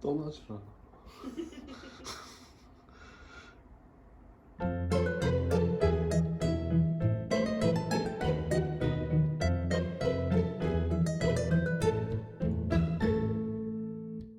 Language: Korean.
떠나질 않아.